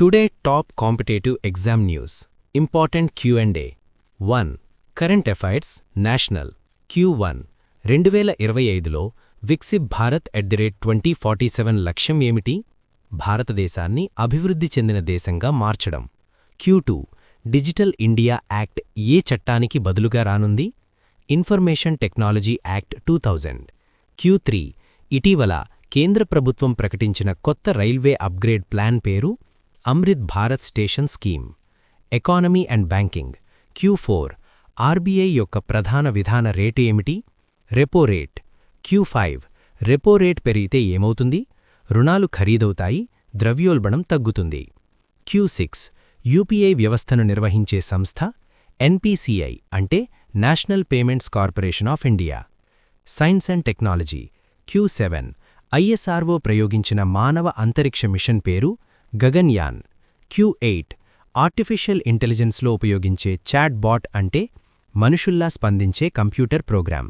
Today top competitive exam news important Q and A one current affairs national Q one రెండు వేల ఇరవై ఐదులో Viksit Bharat at the rate twenty forty seven లక్ష్యం ఏమిటి? భారతదేశాన్ని అభివృద్ధి చెందిన దేశంగా మార్చడం. Q two digital India act ఏ చట్టానికి బదులుగా రానుంది? Information technology act two thousand Q three ఇటీవల కేంద్ర ప్రభుత్వం ప్రకటించిన కొత్త రైల్వే అప్గ్రేడ్ ప్లాన్ పేరు? Amrit Bharat station scheme economy and banking Q four RBI యొక్క ప్రధాన విధాన రేటు ఏమిటి? Repo rate Q five repo rate పెరిగితే ఏమవుతుంది? రుణాలు ఖరీదవుతాయి ద్రవ్యోల్బణం తగ్గుతుంది. క్యూ సిక్స్ యూపీఐ వ్యవస్థను నిర్వహించే సంస్థ ఎన్పిసిఐ అంటే National Payments Corporation of India. Science and technology Q seven ISRO ప్రయోగించిన మానవ అంతరిక్ష మిషన్ పేరు గగన్యాన్ క్యూ ఎయిట్ ఆర్టిఫిషియల్ ఇంటెలిజెన్స్లో ఉపయోగించే చాట్ బాట్ అంటే మనుషుల్లా స్పందించే computer program.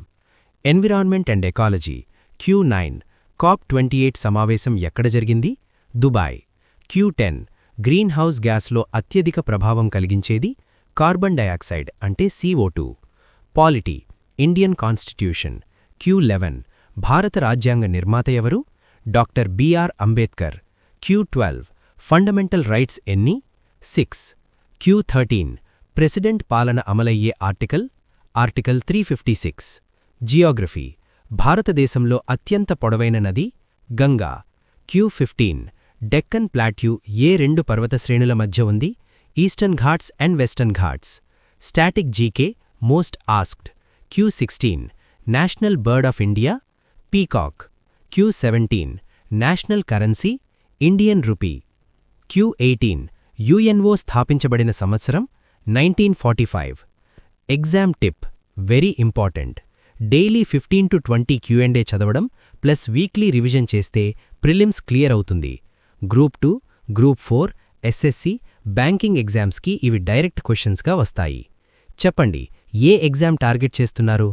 Environment and ecology Q nine COP twenty eight సమావేశం ఎక్కడ జరిగింది? Dubai. Q ten green house గ్యాస్లో అత్యధిక ప్రభావం కలిగించేది కార్బన్ డయాక్సైడ్ అంటే CO2 polity Indian constitution. Q eleven భారత రాజ్యాంగ నిర్మాత ఎవరు? Doctor BR Ambedkar. Q twelve fundamental rights ఎన్ని? సిక్స్ క్యూ థర్టీన్ ప్రెసిడెంట్ పాలన అమలయ్యే article article three fifty six geography భారతదేశంలో అత్యంత పొడవైన నది? Ganga. Q fifteen Deccan plateau ఏ రెండు పర్వత శ్రేణుల మధ్య ఉంది? Eastern Ghats and western Ghats static GK most asked Q sixteen national bird of India peacock Q seventeen national currency Indian rupee Q eighteen UNO స్థాపించబడిన సంవత్సరం nineteen forty five. Exam tip very important. Daily fifteen to twenty క్యూఎండే చదవడం plus weekly revision చేస్తే prelims clear అవుతుంది. Group two group four SSC banking ఎగ్జామ్స్కి ఇవి direct క్వశ్చన్స్గా వస్తాయి. చెప్పండి ఏ exam target చేస్తున్నారు?